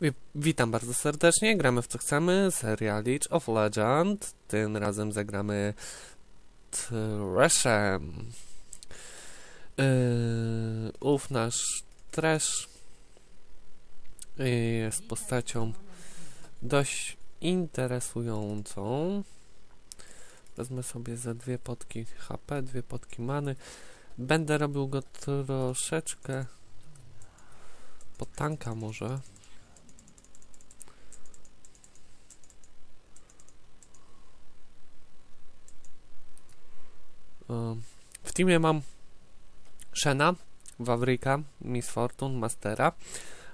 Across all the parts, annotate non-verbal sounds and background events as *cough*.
Wi- Witam bardzo serdecznie, gramy w co chcemy, seria League of Legend. Tym razem zagramy Trashem. Yy, ów nasz Trash jest postacią dość interesującą. Wezmę sobie za dwie potki HP, dwie potki many. Będę robił go troszeczkę pod tanka może. W teamie mam Shena, Wawryka, Miss Fortune, Mastera.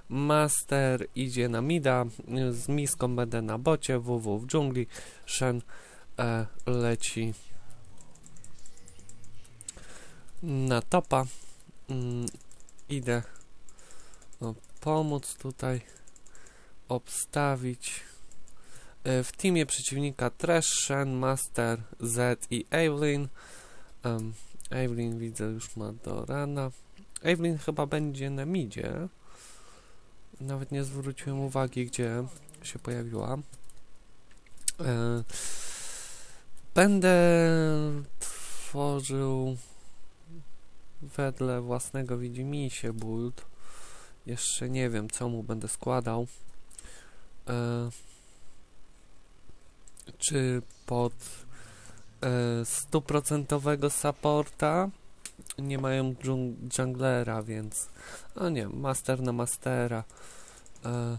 Master idzie na mida, z miską będę na bocie, WW w dżungli, Shen e, leci na topa. Mm, idę no, pomóc tutaj obstawić. E, W teamie przeciwnika Trash, Shen, Master, Z i Evelyn. Um, Evelyn widzę już ma do rana. Evelyn chyba będzie na midzie. Nawet nie zwróciłem uwagi, gdzie się pojawiła. E, będę tworzył wedle własnego widzimisię build. Jeszcze nie wiem, co mu będę składał. E, czy pod stuprocentowego supporta nie mają junglera, więc no nie, master na mastera. E,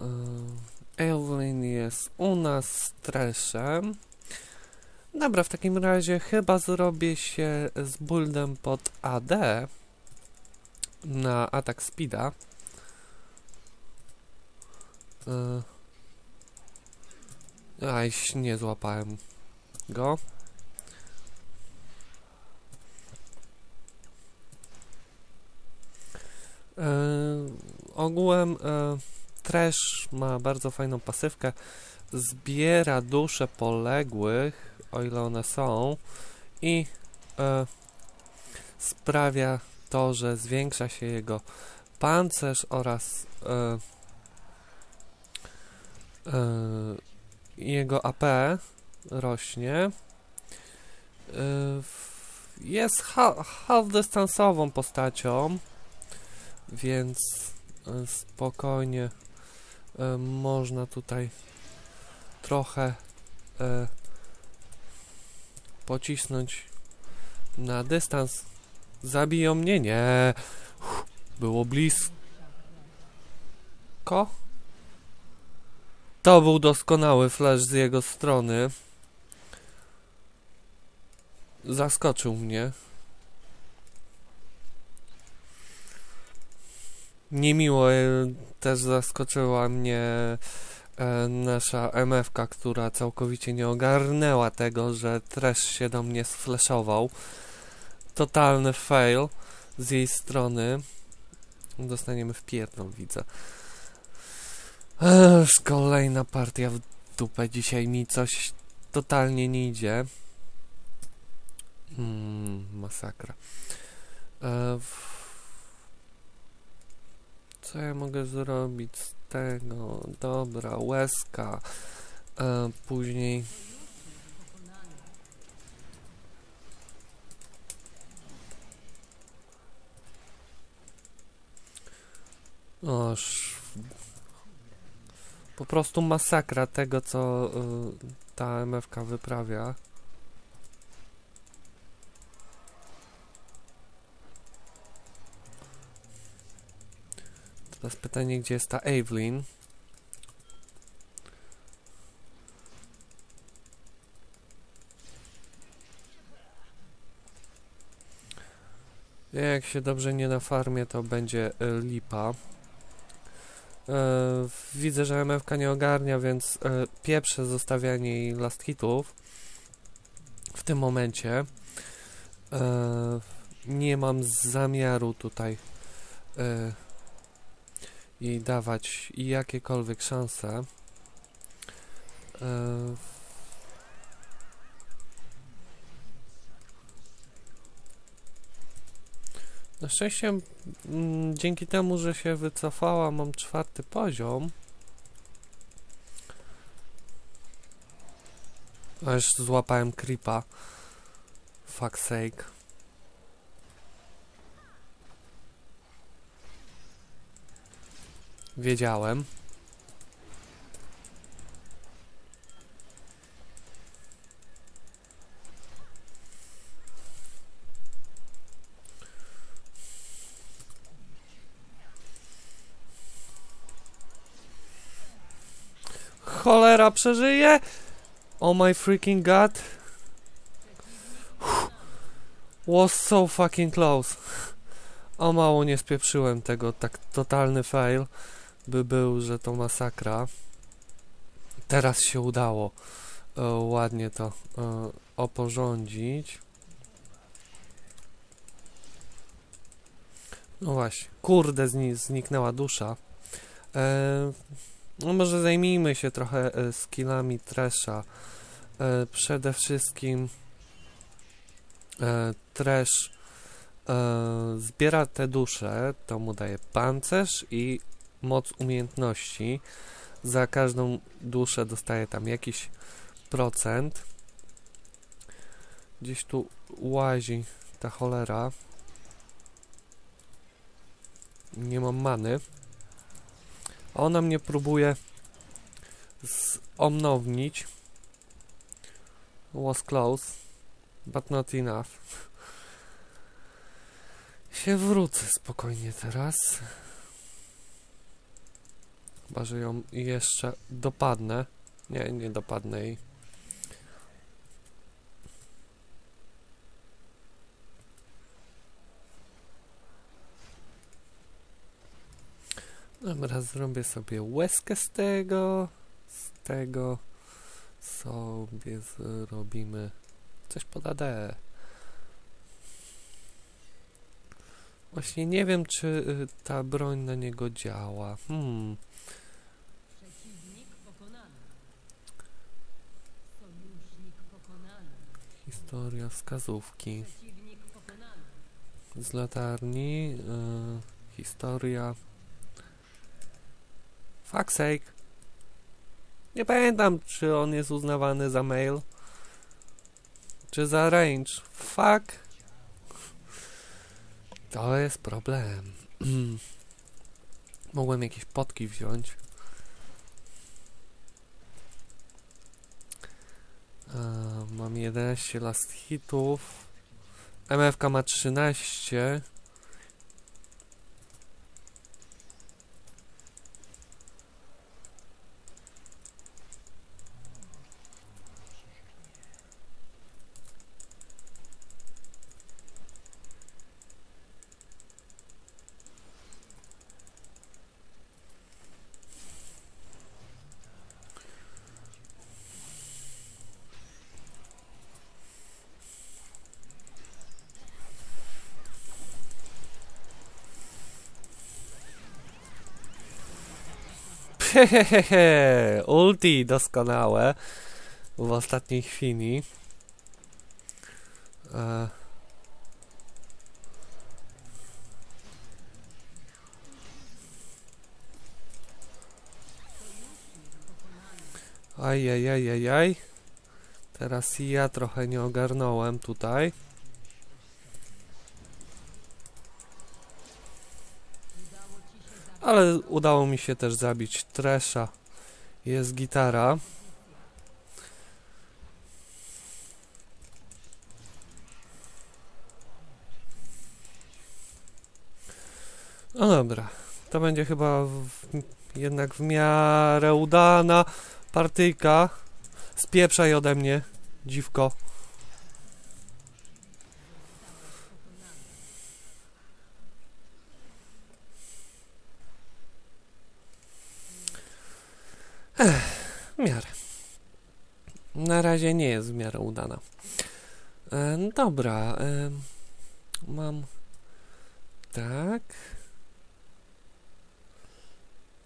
e, Evelyn jest u nas z Treszem. Dobra, w takim razie chyba zrobię się z buildem pod AD na atak speeda. Yy. Ajś, nie złapałem go. Yy, ogółem yy, Trash ma bardzo fajną pasywkę. Zbiera dusze poległych, o ile one są, i e, sprawia to, że zwiększa się jego pancerz oraz e, e, jego AP rośnie. E, jest ha half-dystansową postacią, więc e, spokojnie e, można tutaj trochę pocisnąć na dystans. Zabiją mnie? Nie. Uff, Było blisko. To był doskonały flash z jego strony. Zaskoczył mnie. Niemiło e, też zaskoczyła mnie nasza MFK, która całkowicie nie ogarnęła tego, że Trash się do mnie sflashował. Totalny fail z jej strony. Dostaniemy w pierdol, widzę. Ech, kolejna partia w dupę. Dzisiaj mi coś totalnie nie idzie. Mm, masakra. E. Co ja mogę zrobić z tego? Dobra, łezka. E, później... Oż... Po prostu masakra tego, co y, ta MFK wyprawia. Teraz pytanie, gdzie jest ta Evelyn? Jak się dobrze nie na farmie, to będzie y, lipa. E, widzę, że MFK nie ogarnia, więc e, pieprzę zostawianie jej last hitów w tym momencie. E, nie mam zamiaru tutaj e, i dawać i jakiekolwiek szanse. E, na szczęście mm, dzięki temu, że się wycofała, mam czwarty poziom. Aż złapałem creepa. Fuck sake. Wiedziałem. Cholera, przeżyje? Oh my freaking god. Was so fucking close. O mało nie spieprzyłem tego, tak totalny fail by był, że to masakra. Teraz się udało e, ładnie to e, oporządzić. No właśnie, kurde, zni zniknęła dusza. E, no może zajmijmy się trochę e, skillami Tresha. E, przede wszystkim e, e, zbiera te dusze, to mu daje pancerz i moc umiejętności. Za każdą duszę dostaje tam jakiś procent. Gdzieś tu łazi ta cholera. Nie mam many. A ona mnie próbuje omnownić. Was close, but not enough. *laughs* Się wrócę spokojnie teraz. Chyba, że ją jeszcze dopadnę. Nie, nie dopadnę jej. Dobra, zrobię sobie łezkę z tego. Z tego sobie zrobimy coś pod AD. Właśnie nie wiem, czy y, ta broń na niego działa. Hmm. Historia wskazówki. Z latarni. y, historia. Fuck sake. Nie pamiętam, czy on jest uznawany za mail. Czy za range. Fuck. To jest problem. *clears throat* Mogłem jakieś potki wziąć. Mam 11 last hitów. MFK ma 13. Hehehe, ulti doskonałe w ostatniej chwili. E. Ajajajajaj. Teraz ja trochę nie ogarnąłem tutaj. Ale udało mi się też zabić Tresha. Jest gitara. No dobra, to będzie chyba w, jednak w miarę udana partyjka. Spieprzaj ode mnie, dziwko. W miarę. Na razie nie jest w miarę udana. E, no dobra. E, mam. Tak.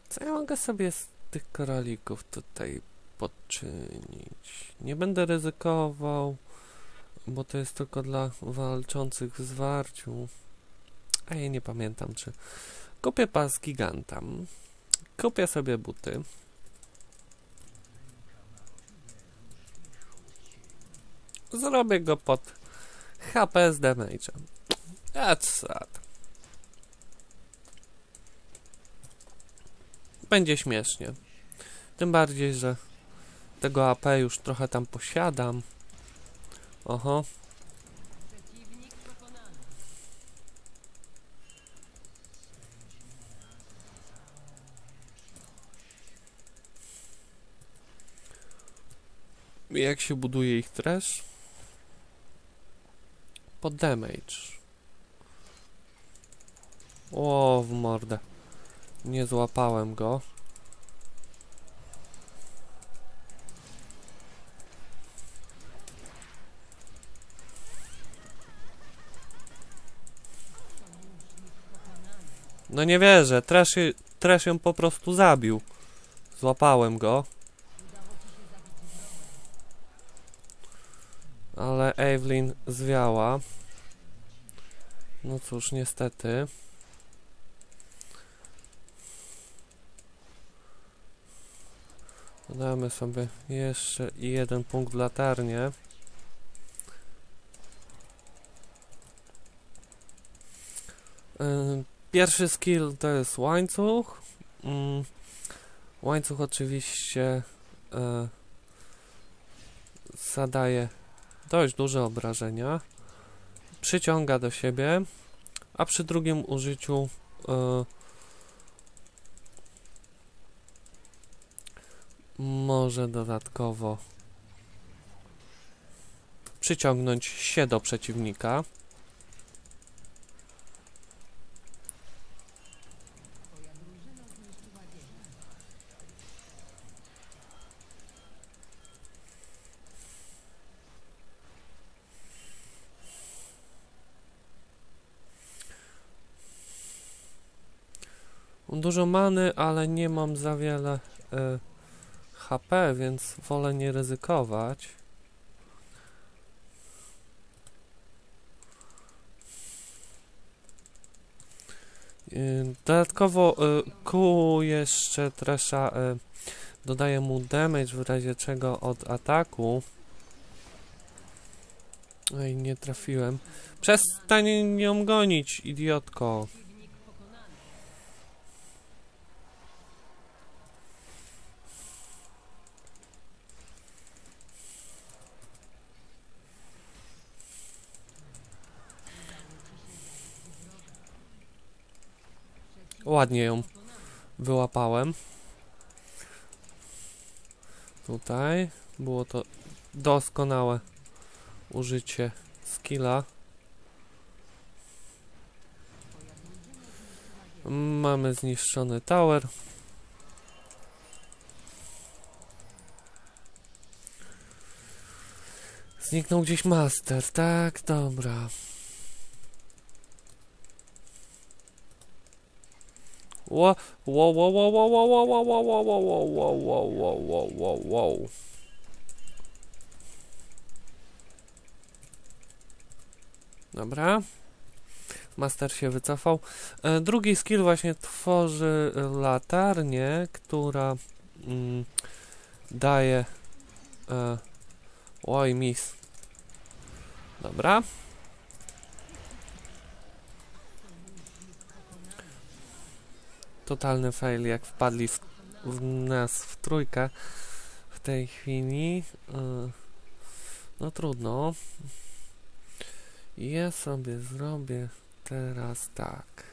Co ja mogę sobie z tych koralików tutaj podczynić? Nie będę ryzykował, bo to jest tylko dla walczących w zwarciu. A ja nie pamiętam, czy kupię pas giganta. Kupię sobie buty. Zrobię go pod HP z damage'em. That's that. Będzie śmiesznie. Tym bardziej, że tego AP już trochę tam posiadam. Oho. Jak się buduje ich trash? Pod damage. O, w mordę. Nie złapałem go. No nie wierzę, trash, trash ją po prostu zabił. Złapałem go. Ale Evelyn zwiała. No cóż, niestety. Dodamy sobie jeszcze jeden punkt w latarnię. Ym, Pierwszy skill to jest łańcuch. Mm, Łańcuch oczywiście e, zadaje dość duże obrażenia. Przyciąga do siebie, a przy drugim użyciu e, może dodatkowo przyciągnąć się do przeciwnika. Dużo many, ale nie mam za wiele e, HP, więc wolę nie ryzykować. Y, Dodatkowo y, Q jeszcze Tresha y, dodaje mu damage w razie czego od ataku. Oj, nie trafiłem. Przestań ją gonić, idiotko. Ładnie ją wyłapałem. Tutaj było to doskonałe użycie skilla. Mamy zniszczony tower. Zniknął gdzieś master, tak, dobra. Wow, wow. Dobra. Master się wycofał. E, drugi skill właśnie tworzy latarnię, która mm, daje... E, oj, miss. Dobra. Totalny fail, jak wpadli w, w nas w trójkę w tej chwili. E, no trudno. Ja sobie zrobię teraz tak.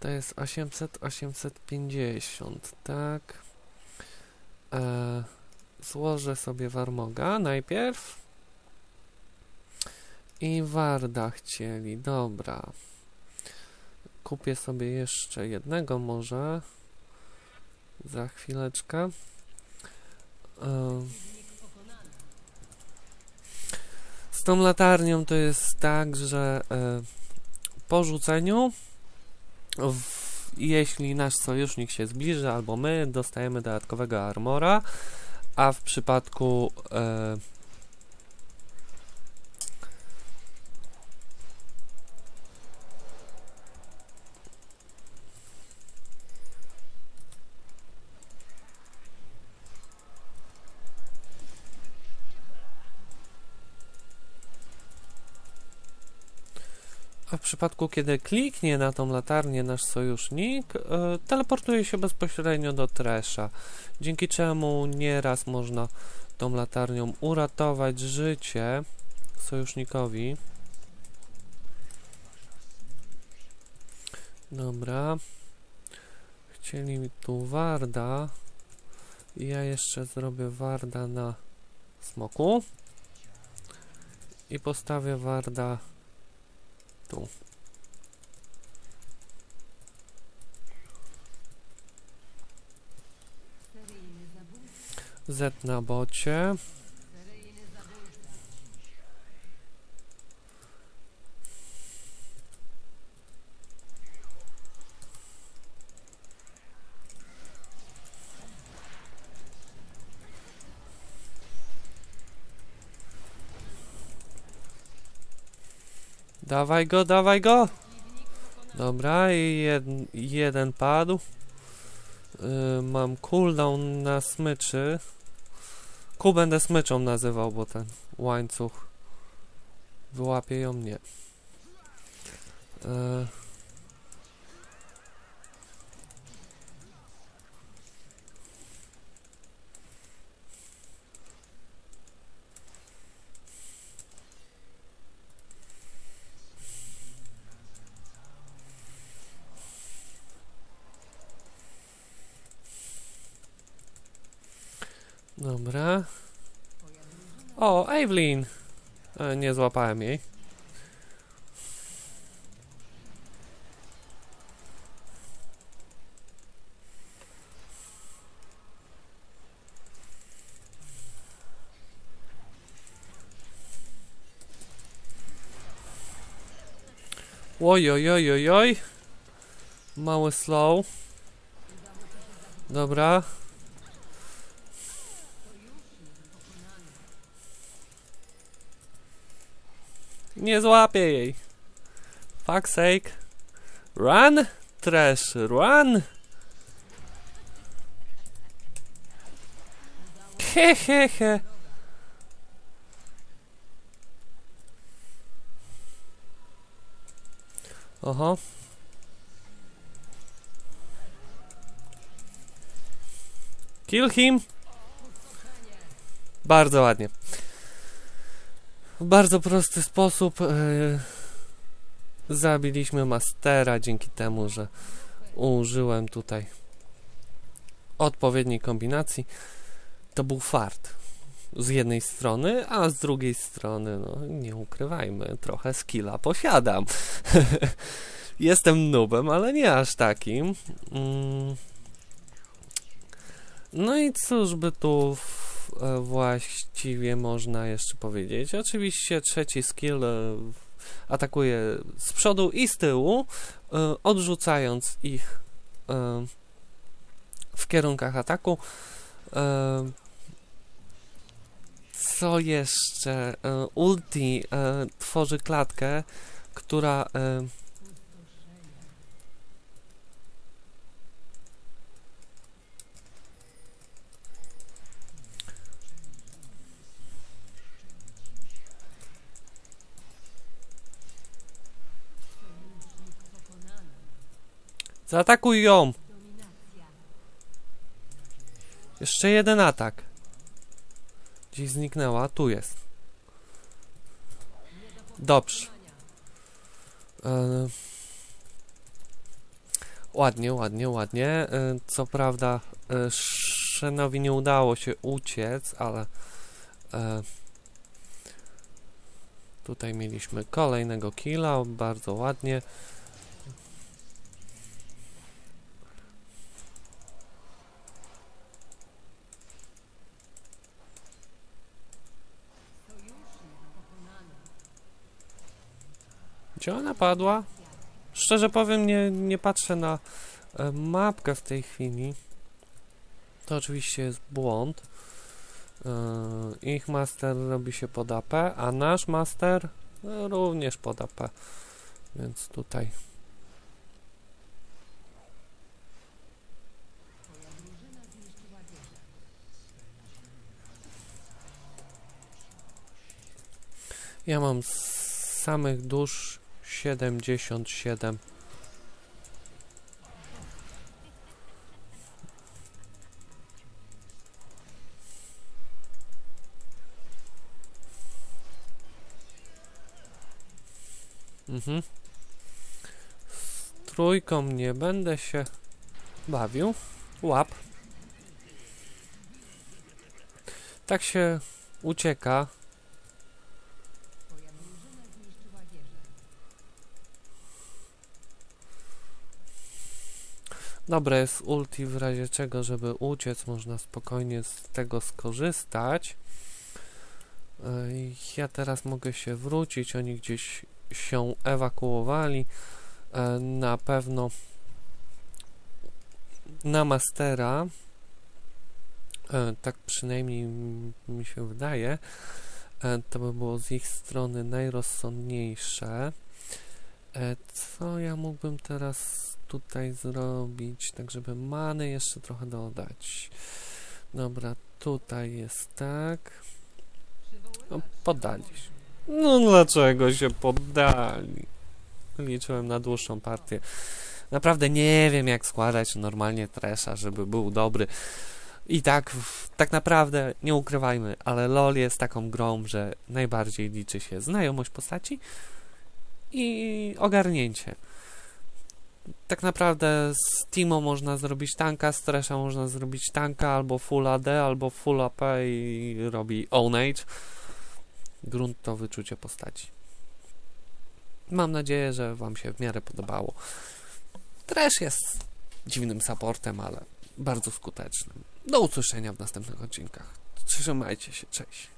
To jest 800, 850, tak. E, złożę sobie Warmoga najpierw. I Warda chcieli, dobra. Kupię sobie jeszcze jednego może. Za chwileczkę. Z tą latarnią to jest tak, że po rzuceniu, jeśli nasz sojusznik się zbliży, albo my, dostajemy dodatkowego armora, a w przypadku A w przypadku, kiedy kliknie na tą latarnię nasz sojusznik, e, teleportuje się bezpośrednio do Tresha, dzięki czemu nieraz można tą latarnią uratować życie sojusznikowi. Dobra. Chcieli mi tu Warda. I ja jeszcze zrobię Warda na smoku. I postawię Warda tu. Z na bocie. Dawaj go, dawaj go! Dobra, i jed, jeden padł. Yy, mam cooldown na smyczy. Ku będę smyczą nazywał, bo ten łańcuch wyłapie ją mnie. Yy. Dobra. O, Evelyn! E, nie złapałem jej. Oj, oj, oj, oj, oj. Mały slow. Dobra. Nie złapię jej. Fuck sake. Run! Trash, run! He he he. Oho. Kill him. Bardzo ładnie. W bardzo prosty sposób e, zabiliśmy Mastera dzięki temu, że użyłem tutaj odpowiedniej kombinacji. To był fart z jednej strony, a z drugiej strony, no nie ukrywajmy, trochę skilla posiadam. *laughs* Jestem nubem, ale nie aż takim. Mm. No i cóż by tu właściwie można jeszcze powiedzieć? Oczywiście trzeci skill e, atakuje z przodu i z tyłu, e, odrzucając ich e, w kierunkach ataku. E, Co jeszcze? E, Ulti e, tworzy klatkę, która zaatakuj ją! Jeszcze jeden atak. Gdzieś zniknęła, tu jest. Dobrze. E, ładnie, ładnie, ładnie. E, co prawda, e, Shenowi nie udało się uciec, ale tutaj mieliśmy kolejnego killa, bardzo ładnie. Sojusznik pokonany. Gdzie ona padła? Szczerze powiem, nie, nie patrzę na e, mapkę w tej chwili. To oczywiście jest błąd. E, ich master robi się pod AP, a nasz master e, również pod AP. Więc tutaj ja mam samych dusz 77. Mhm. Z trójką nie będę się bawił. Łap. Tak się ucieka. Dobre jest ulti w razie czego, żeby uciec, można spokojnie z tego skorzystać. Ej, Ja teraz mogę się wrócić, oni gdzieś się ewakuowali. E, Na pewno na Mastera, e, tak przynajmniej mi się wydaje, e, to by było z ich strony najrozsądniejsze. E, Co ja mógłbym teraz tutaj zrobić, tak żeby many jeszcze trochę dodać. Dobra, tutaj jest tak. No, poddali się. No dlaczego się poddali? Liczyłem na dłuższą partię. Naprawdę nie wiem jak składać normalnie Tresha, żeby był dobry. I tak, tak naprawdę nie ukrywajmy, ale LoL jest taką grą, że najbardziej liczy się znajomość postaci i ogarnięcie. Tak naprawdę z Timo można zrobić tanka, z Tresha można zrobić tanka albo full AD, albo full AP i robi Ownage. Grunt to wyczucie postaci. Mam nadzieję, że Wam się w miarę podobało. Trash jest dziwnym supportem, ale bardzo skutecznym. Do usłyszenia w następnych odcinkach. Trzymajcie się, cześć.